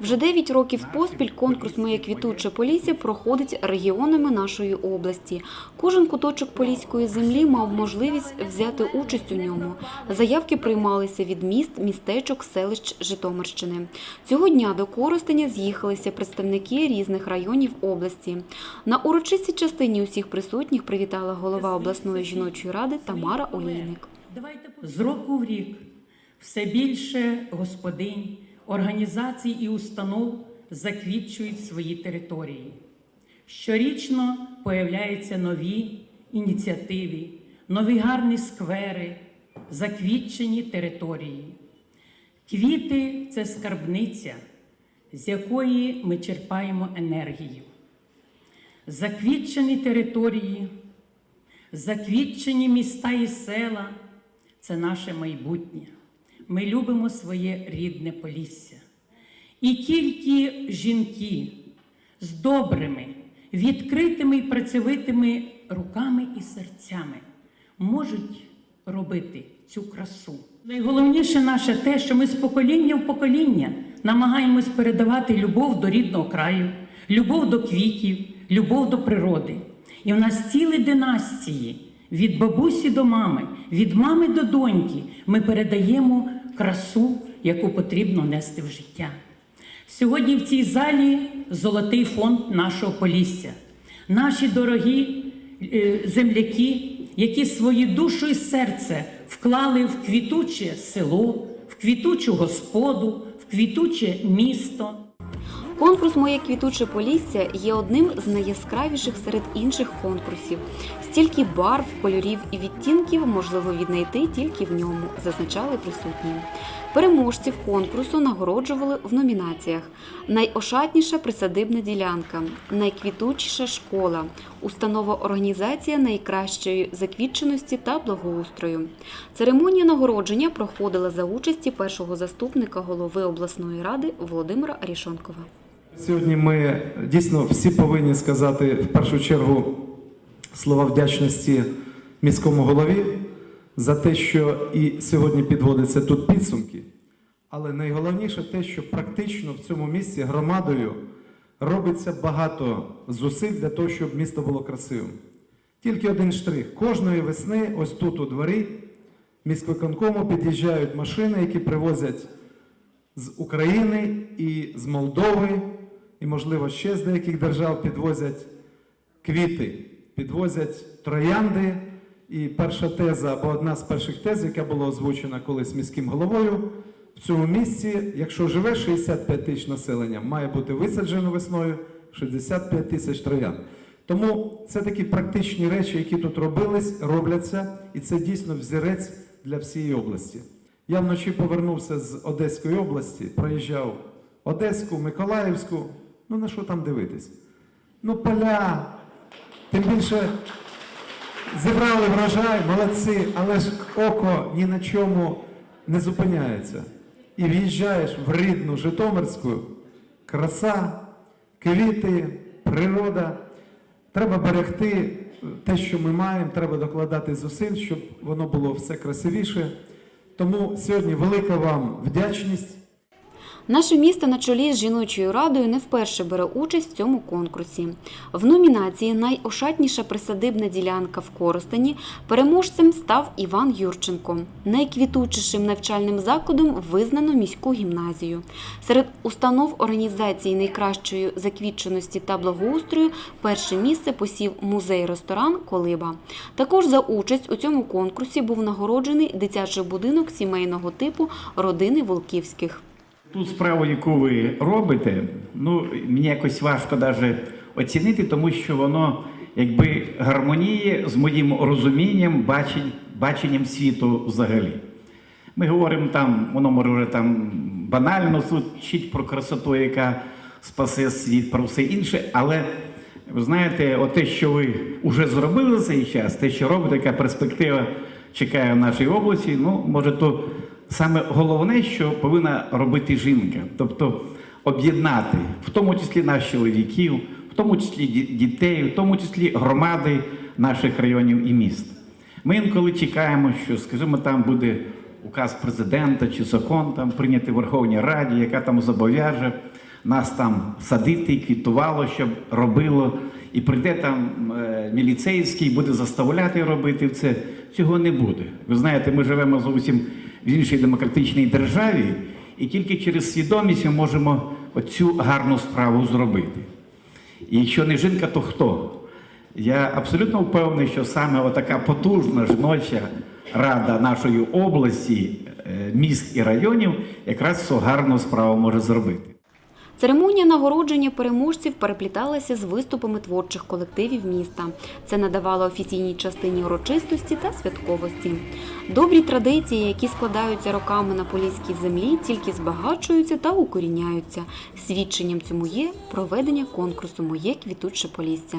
Вже 9 років поспіль конкурс Моє квітуче Полісся проходить регіонами нашої області. Кожен куточок поліської землі мав можливість взяти участь у ньому. Заявки приймалися від міст, містечок, селищ Житомирщини. Цього дня до Коростеня з'їхалися представники різних районів області. На урочистій частині усіх присутніх привітала голова обласної жіночої ради Тамара Олійник. З року в рік все більше господинь, організацій і установ заквітчують свої території. Щорічно появляються нові ініціативи, нові гарні сквери, заквітчені території. Квіти це скарбниця, з якої ми черпаємо енергію. Заквітчені території, заквітчені міста і села це наше майбутнє. Ми любимо своє рідне Полісся. І тільки жінки з добрими, відкритими і працьовитими руками і серцями можуть робити цю красу. Найголовніше наше те, що ми з покоління в покоління намагаємось передавати любов до рідного краю, любов до квітів, любов до природи. І в нас цілі династії від бабусі до мами, від мами до доньки ми передаємо красу, яку потрібно нести в життя. Сьогодні в цій залі золотий фонд нашого Полісся. Наші дорогі е, земляки, які свою душу і серце вклали в квітуче село, в квітучу господу, в квітуче місто. Конкурс Моє квітуче Полісся є одним з найяскравіших серед інших конкурсів. Стільки барв, кольорів і відтінків можливо віднайти тільки в ньому, зазначали присутні. Переможців конкурсу нагороджували в номінаціях: найошатніша присадибна ділянка, найквітучіша школа, установа організація найкращої заквітченості та благоустрою. Церемонія нагородження проходила за участі першого заступника голови обласної ради Володимира Рішонкова. Сьогодні ми дійсно всі повинні сказати в першу чергу слова вдячності міському голові за те, що і сьогодні підводиться тут підсумки. Але найголовніше те, що практично в цьому місці громадою робиться багато зусиль для того, щоб місто було красивим. Тільки один штрих. Кожної весни, ось тут у дворі міськвиконкому під'їжджають машини, які привозять з України і з Молдови, і, можливо, ще з деяких держав підвозять квіти, підвозять троянди. І перша теза, або одна з перших тез, яка була озвучена колись міським головою, в цьому місці, якщо живе 65 тисяч населення, має бути висаджено весною 65 тисяч троянд. Тому це такі практичні речі, які тут робились, робляться, і це дійсно взірець для всієї області. Я вночі повернувся з Одеської області, проїжджав Одеську, Миколаївську. Ну на що там дивитись? Ну, поля, тим більше зібрали врожай, молодці, але ж око ні на чому не зупиняється. І в'їжджаєш в рідну Житомирську, краса, квіти, природа. Треба берегти те, що ми маємо, треба докладати зусиль, щоб воно було все красивіше. Тому сьогодні велика вам вдячність. Наше місто на чолі з жіночою радою не вперше бере участь в цьому конкурсі. В номінації Найошатніша присадибна ділянка в Коростені переможцем став Іван Юрченко. Найквітучішим навчальним закладом визнано міську гімназію. Серед установ організації найкращої заквітченості та благоустрою перше місце посів музей-ресторан Колиба. Також за участь у цьому конкурсі був нагороджений дитячий будинок сімейного типу родини Волківських. Ту справу, яку ви робите, ну мені якось важко навіть оцінити, тому що воно якби гармоніє з моїм розумінням, баченням світу взагалі. Ми говоримо там, воно може там банально звучить про красоту, яка спасе світ, про все інше, але ви знаєте, те, що ви вже зробили за цей час, те, що робите, яка перспектива чекає в нашій області, ну, може, то саме головне, що повинна робити жінка, тобто об'єднати, в тому числі наших чоловіків, в тому числі дітей, в тому числі громади наших районів і міст. Ми інколи чекаємо, що, скажімо, там буде указ президента чи закон там прийнятий в Верховній Раді, яка там зобов'яже нас там садити, квітувало, щоб робило. І прийде там е, міліцейський, буде заставляти робити це. Цього не буде. Ви знаєте, ми живемо зовсім в іншій демократичній державі, і тільки через свідомість ми можемо оцю гарну справу зробити. І якщо не жінка, то хто? Я абсолютно впевнений, що саме отака потужна жіноча рада нашої області, е, міст і районів якраз цю гарну справу може зробити. Церемонія нагородження переможців перепліталася з виступами творчих колективів міста. Це надавало офіційній частині урочистості та святковості. Добрі традиції, які складаються роками на поліській землі, тільки збагачуються та укоріняються. Свідченням цьому є проведення конкурсу Моє квітуче Полісся.